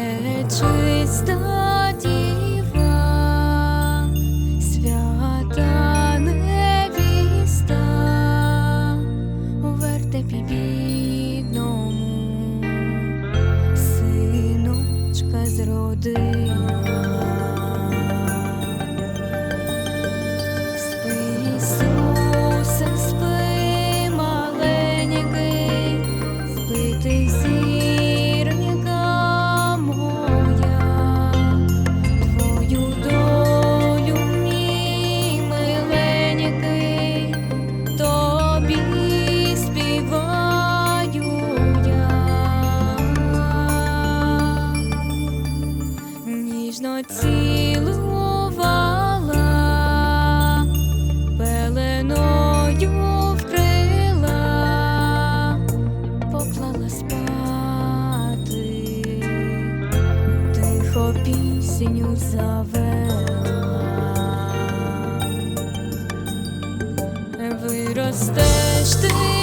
Пречиста діва, свята невіста, у вертепі бідному, синочка зродила. ніжно цілувала, пеленою вкрила, поклала спати, тихо пісню завела, виростеш ти.